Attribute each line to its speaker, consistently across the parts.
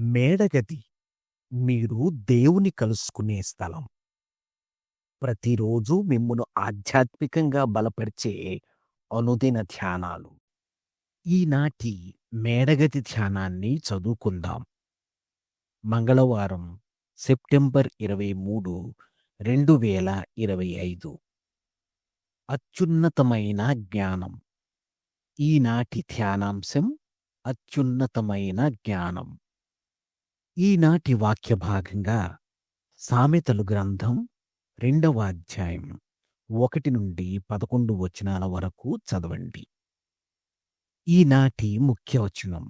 Speaker 1: మేడగది మీరు దేవుని కలుసుకునే స్థలం. ప్రతిరోజు మిమ్మును ఆధ్యాత్మికంగా బలపరిచే అనుదిన ధ్యానాలు. ఈనాటి మేడగది ధ్యానాన్ని చదువుకుందాం. మంగళవారం సెప్టెంబర్ ఇరవై మూడు రెండు వేల ఇరవై ఐదు అత్యున్నతమైన జ్ఞానం ఈనాటి ధ్యానాంశం అత్యున్నతమైన జ్ఞానం ఈనాటి వాక్య భాగంగా సామెతలు గ్రంథం రెండవ అధ్యాయం ఒకటి నుండి పదకొండు వచనాల వరకు చదవండి. ఈనాటి ముఖ్య వచనం.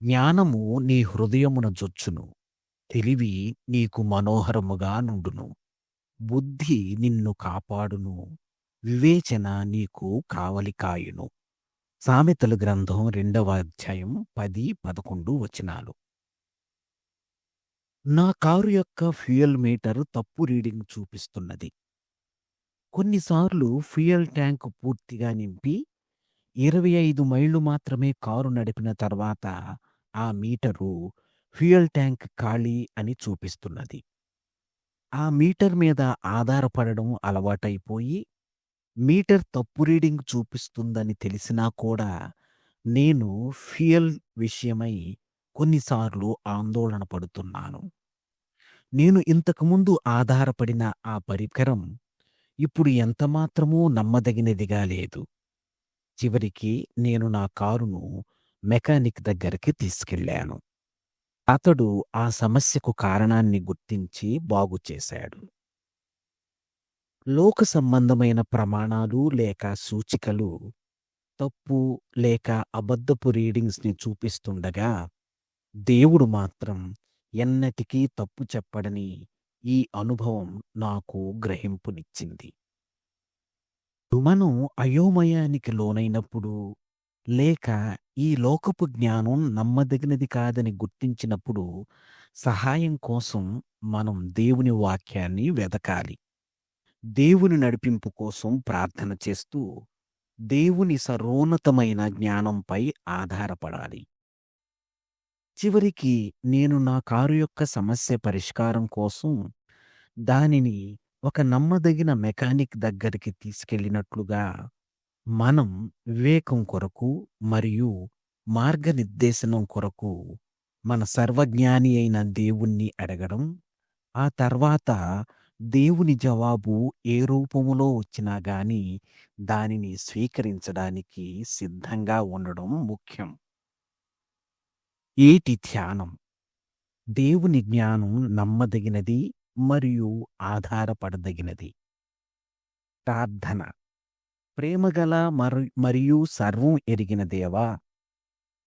Speaker 1: జ్ఞానము నీ హృదయమున జొచ్చును తెలివి నీకు మనోహరముగా నుండును బుద్ధి నిన్ను కాపాడును వివేచన నీకు కావలికాయును సామెతలు గ్రంథం రెండవ అధ్యాయం పది పదకొండు వచనాలు. నా కారు యొక్క ఫ్యూయల్ మీటర్ తప్పు రీడింగ్ చూపిస్తున్నది. కొన్నిసార్లు ఫ్యూయల్ ట్యాంక్ పూర్తిగా నింపి ఇరవై ఐదు మైళ్ళు మాత్రమే కారు నడిపిన తర్వాత ఆ మీటరు ఫ్యూయల్ ట్యాంక్ ఖాళీ అని చూపిస్తున్నది. ఆ మీటర్ మీద ఆధారపడడం అలవాటైపోయి మీటర్ తప్పు రీడింగ్ చూపిస్తుందని తెలిసినా కూడా నేను ఫ్యూయల్ విషయమై కొన్నిసార్లు ఆందోళన పడుతున్నాను. నేను ఇంతకుముందు ఆధారపడిన ఆ పరికరం ఇప్పుడు ఎంతమాత్రమూ నమ్మదగినదిగా లేదు. చివరికి నేను నా కారును మెకానిక్ దగ్గరికి తీసుకెళ్ళాను. అతడు ఆ సమస్యకు కారణాన్ని గుర్తించి బాగు చేశాడు. లోక సంబంధమైన ప్రమాణాలు లేక సూచికలు తప్పు లేక అబద్ధపు రీడింగ్స్ని చూపిస్తుండగా దేవుడు మాత్రం ఎన్నటికీ తప్పు చెప్పడని ఈ అనుభవం నాకు గ్రహింపునిచ్చింది. మనం అయోమయానికి లోనైనప్పుడు లేక ఈ లోకపు జ్ఞానం నమ్మదగినది కాదని గుర్తించినప్పుడు సహాయం కోసం మనం దేవుని వాక్యాన్ని వెదకాలి. దేవుని నడిపింపు కోసం ప్రార్థన చేస్తూ దేవుని సర్వోన్నతమైన జ్ఞానంపై ఆధారపడాలి. చివరికి నేను నా కారు యొక్క సమస్య పరిష్కారం కోసం దానిని ఒక నమ్మదగిన మెకానిక్ దగ్గరికి తీసుకెళ్ళినట్లుగా మనం వివేకం కొరకు మరియు మార్గనిర్దేశనం కొరకు మన సర్వజ్ఞాని అయిన దేవుణ్ణి అడగడం ఆ తర్వాత దేవుని జవాబు ఏ రూపములో వచ్చినా గాని దానిని స్వీకరించడానికి సిద్ధంగా ఉండడం ముఖ్యం. ఏటి ధ్యానం? దేవుని జ్ఞానం నమ్మదగినది మరియు ఆధారపడదగినది. ప్రార్థన. ప్రేమగల మరు మరియు సర్వం ఎరిగిన దేవా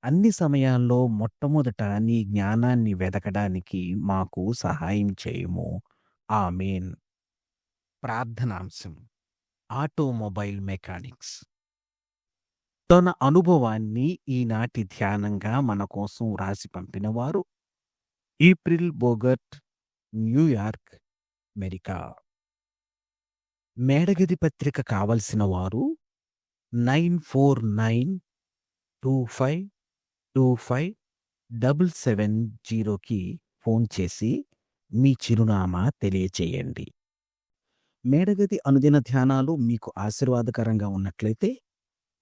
Speaker 1: అన్ని సమయాల్లో మొట్టమొదట నీ జ్ఞానాన్ని వెదకడానికి మాకు సహాయం చేయము. ఆమెన్. ప్రార్థనాంశం. Automobile mechanics. తన అనుభవాన్ని ఈనాటి ధ్యానంగా మన కోసం రాసి పంపినవారు April Bogart New York America. మేడగది పత్రిక కావలసిన వారు nine four nine two five two five double seven జీరోకి ఫోన్ చేసి మీ చిరునామా తెలియచేయండి. మేడగది అనుదిన ధ్యానాలు మీకు ఆశీర్వాదకరంగా ఉన్నట్లయితే